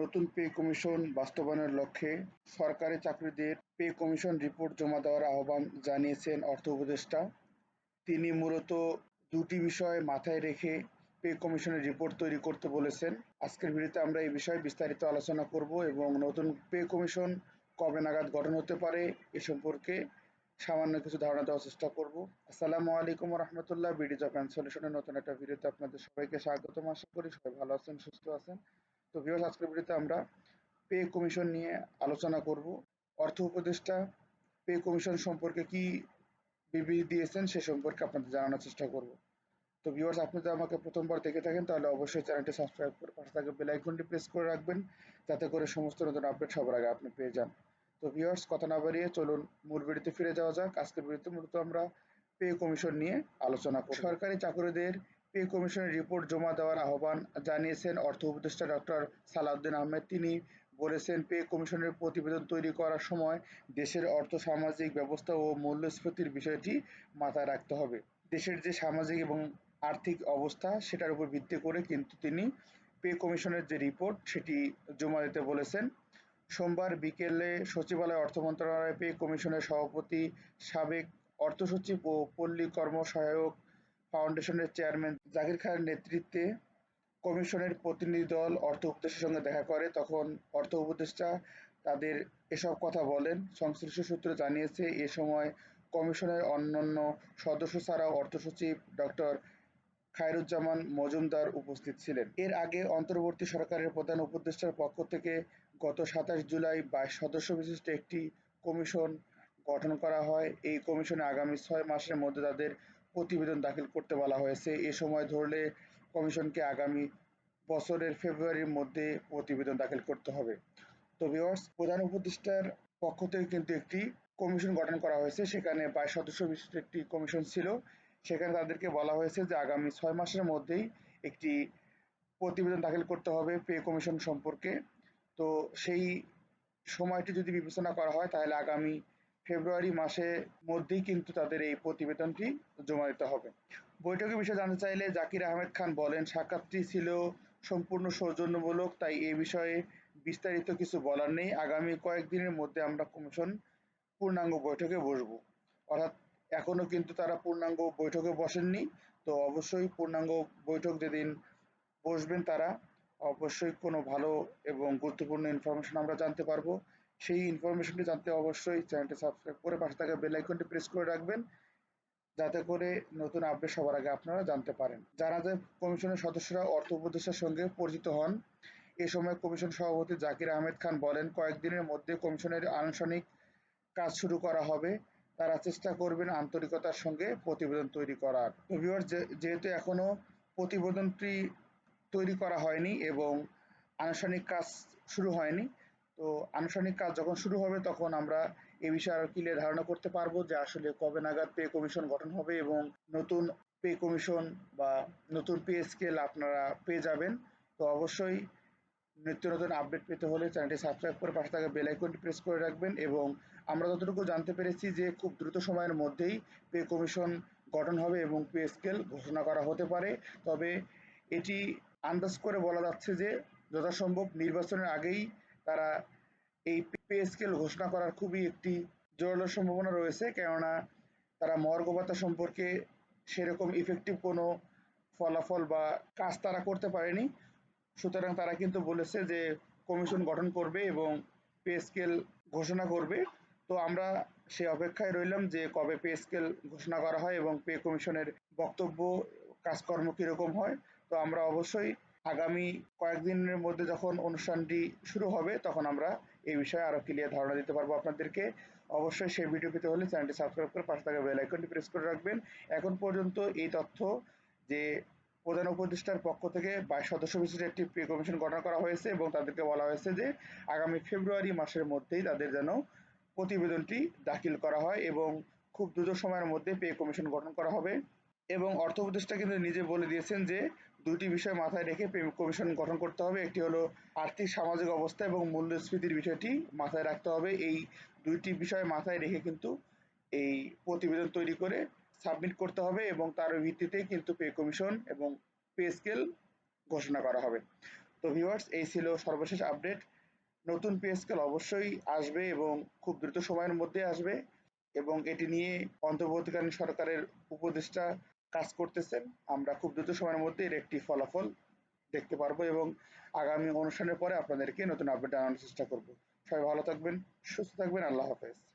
নতুন pay commission বাস্তবায়নের লক্ষ্যে সরকারি চাকরিদের পে কমিশন রিপোর্ট জমা দেওয়ার আহ্বান জানিয়েছেন অর্থ উপদেষ্টা। তিনি মূলত দুটি বিষয় মাথায় রেখে পে কমিশনের রিপোর্ট তৈরি করতে বলেছেন। আজকের ভিডিওতে আমরা এই বিষয়ে বিস্তারিত আলোচনা করব এবং নতুন পে কমিশন কবে নাগাদ গঠন হতে পারে এ সম্পর্কে সামান্য কিছু ধারণা দেওয়ার চেষ্টা করব। আসসালামু আলাইকুম রহমতুল্লাহ বিডি জব অ্যান্ড সলিউশনের নতুন একটা ভিডিওতে আপনাদের সবাইকে স্বাগতম। আশা করি সবাই ভালো আছেন, সুস্থ আছেন। তো ভিউয়ার্স আজকের ভিডিওতে আমরা পে কমিশন নিয়ে আলোচনা করব। অর্থ উপদেষ্টা পে কমিশন সম্পর্কে কি বিবৃতি দিয়েছেন সে সম্পর্কে আপনাদের জানানোর চেষ্টা করব। তো ভিউয়ার্স আপনি যদি আমাকে প্রথমবার দেখে থাকেন, তাহলে অবশ্যই চ্যানেলটি সাবস্ক্রাইব করে পাশে থাকা বেল প্রেস করে রাখবেন, যাতে করে সমস্ত নতুন আপডেট সবার আগে আপনি পেয়ে যান। তো ভিউয়ার্স কথা না বাড়িয়ে চলুন মূল ভিডিওতে ফিরে যাওয়া যাক। আজকের ভিডিওতে মূলত আমরা পে কমিশন নিয়ে আলোচনা করব। সরকারি চাকরিদের পে কমিশনের রিপোর্ট জমা দেওয়ার আহ্বান জানিয়েছেন অর্থ উপদেষ্টা ডক্টর সালাউদ্দিন আহমেদ। তিনি বলেছেন পে কমিশনের প্রতিবেদন তৈরি করার সময় দেশের অর্থ, সামাজিক ব্যবস্থা ও মূল্যস্ফীতির বিষয়টি মাথায় রাখতে হবে। দেশের যে সামাজিক এবং আর্থিক অবস্থা, সেটার উপর ভিত্তি করে কিন্তু তিনি পে কমিশনের যে রিপোর্ট সেটি জমা দিতে বলেছেন। সোমবার বিকেলে সচিবালয় অর্থ মন্ত্রণালয় পে কমিশনের সভাপতি, সাবেক অর্থ সচিব ও পল্লী কর্মসহায়ক ফাউন্ডেশনের চেয়ারম্যান জাকির খানের নেতৃত্বে কমিশনের প্রতিনিধি দল অর্থ উপদেষ্টার সঙ্গে দেখা করে। তখন অর্থ উপদেষ্টা তাদের এসব কথা বলেন। সংশ্লিষ্ট সূত্র জানিয়েছে, এ সময় কমিশনের অন্যান্য সদস্য ছাড়াও অর্থ সচিব ডক্টর খায়রুজ্জামান মজুমদার উপস্থিত ছিলেন। এর আগে অন্তর্বর্তী সরকারের প্রধান উপদেষ্টার পক্ষ থেকে গত সাতাশ জুলাই বাইশ সদস্য বিশিষ্ট একটি কমিশন গঠন করা হয়। এই কমিশনে আগামী ছয় মাসের মধ্যে তাদের প্রতিবেদন দাখিল করতে বলা হয়েছে। এ সময় ধরলে কমিশনকে আগামী বছরের ফেব্রুয়ারির মধ্যে প্রতিবেদন দাখিল করতে হবে। তো ভিওয়ার্স প্রধান উপদেষ্টার পক্ষ থেকে কিন্তু একটি কমিশন গঠন করা হয়েছে। সেখানে বাইশ সদস্য বিশিষ্ট একটি কমিশন ছিল। সেখানে তাদেরকে বলা হয়েছে যে আগামী ছয় মাসের মধ্যেই একটি প্রতিবেদন দাখিল করতে হবে পে কমিশন সম্পর্কে। তো সেই সময়টি যদি বিবেচনা করা হয়, তাহলে আগামী ফেব্রুয়ারি মাসের মধ্যেই কিন্তু তাদের এই প্রতিবেদনটি জমা দিতে হবে। বৈঠকের বিষয়ে জানতে চাইলে জাকির আহমেদ খান বলেন, সাক্ষাৎটি ছিল সম্পূর্ণ সৌজন্যমূলক, তাই এ বিষয়ে বিস্তারিত কিছু বলার নেই। আগামী কয়েকদিনের মধ্যে আমরা কমিশন পূর্ণাঙ্গ বৈঠকে বসবো। অর্থাৎ এখনও কিন্তু তারা পূর্ণাঙ্গ বৈঠকে বসেননি, তো অবশ্যই পূর্ণাঙ্গ বৈঠক যেদিন বসবেন তারা, অবশ্যই কোনো ভালো এবং গুরুত্বপূর্ণ ইনফরমেশন আমরা জানতে পারব। সেই ইনফরমেশনটি জানতে অবশ্যই চ্যানেলটি সাবস্ক্রাইব করে পাশে থাকা বেল আইকনটি প্রেস করে রাখবেন, যাতে করে নতুন আপডেট সবার আগে আপনারা জানতে পারেন। যারা যে কমিশনের সদস্যরা, অর্থ উপদেষ্টার সঙ্গে পরিচিত হন, এ সময় কমিশন সভাপতি জাকির আহমেদ খান বলেন, কয়েকদিনের মধ্যে কমিশনের আনুষ্ঠানিক কাজ শুরু করা হবে। তারা চেষ্টা করবেন আন্তরিকতার সঙ্গে প্রতিবেদন তৈরি করার। যেহেতু এখনও প্রতিবেদনটি তৈরি করা হয়নি এবং আনুষ্ঠানিক কাজ শুরু হয়নি তো আনুষ্ঠানিক কাজ যখন শুরু হবে তখন আমরা এ বিষয়ে আরও ক্লিয়ার ধারণা করতে পারব যে আসলে কবে নাগাদ পে কমিশন গঠন হবে এবং নতুন পে কমিশন বা নতুন পে স্কেল আপনারা পেয়ে যাবেন। তো অবশ্যই নিত্য নতুন আপডেট পেতে হলে চ্যানেলটি সাবস্ক্রাইব করে পাশে থাকা বেল আইকনটি প্রেস করে রাখবেন এবং আমরা যতটুকু জানতে পেরেছি যে খুব দ্রুত সময়ের মধ্যেই পে কমিশন গঠন হবে এবং পে স্কেল ঘোষণা করা হতে পারে। তবে এটি আন্দাজ করে বলা যাচ্ছে যে যথাসম্ভব নির্বাচনের আগেই তারা এই পে স্কেল ঘোষণা করার খুবই একটি জোরালো সম্ভাবনা রয়েছে, কেননা তারা মর্গ ভাতা সম্পর্কে সেরকম ইফেক্টিভ কোনো ফলাফল বা কাজ তারা করতে পারেনি। সুতরাং তারা কিন্তু বলেছে যে কমিশন গঠন করবে এবং পে স্কেল ঘোষণা করবে। তো আমরা সে অপেক্ষায় রইলাম যে কবে পে স্কেল ঘোষণা করা হয় এবং পে কমিশনের বক্তব্য, কাজকর্ম কীরকম হয়। তো আমরা অবশ্যই আগামী কয়েকদিনের মধ্যে যখন অনুষ্ঠানটি শুরু হবে, তখন আমরা এই বিষয়ে আরও ক্লিয়ার ধারণা দিতে পারব আপনাদেরকে। অবশ্যই সেই ভিডিও পেতে হলে চ্যানেলটি সাবস্ক্রাইব করে পাশে থাকা বেল আইকনটি প্রেস করে রাখবেন। এখন পর্যন্ত এই তথ্য যে প্রধান উপদেষ্টার পক্ষ থেকে বাইশ সদস্য বিশিষ্ট একটি পে কমিশন গঠন করা হয়েছে এবং তাদেরকে বলা হয়েছে যে আগামী ফেব্রুয়ারি মাসের মধ্যেই তাদের যেন প্রতিবেদনটি দাখিল করা হয় এবং খুব দ্রুত সময়ের মধ্যে পে কমিশন গঠন করা হবে। এবং অর্থ উপদেষ্টা কিন্তু নিজে বলে দিয়েছেন যে দুটি বিষয় মাথায় রেখে কমিশন গঠন করতে হবে। একটি হলো আর্থিক, সামাজিক অবস্থা এবং মূল্যস্ফীতির বিষয়টি মাথায় রাখতে হবে। এই দুইটি বিষয় মাথায় রেখে কিন্তু এই প্রতিবেদন তৈরি করে সাবমিট করতে হবে এবং তার ভিত্তিতেই কিন্তু পে কমিশন এবং পে স্কেল ঘোষণা করা হবে। তো ভিউয়ার্স এই ছিল সর্বশেষ আপডেট। নতুন পে স্কেল অবশ্যই আসবে এবং খুব দ্রুত সময়ের মধ্যে আসবে এবং এটি নিয়ে অন্তর্বর্তীকালীন সরকারের উপদেষ্টা কাজ করতেছেন। আমরা খুব দ্রুত সময়ের মধ্যে এর একটি ফলাফল দেখতে পারব এবং আগামী অনুষ্ঠানের পরে আপনাদেরকে নতুন আপডেট জানানোর চেষ্টা করব। সবাই ভালো থাকবেন, সুস্থ থাকবেন, আল্লাহ হাফেজ।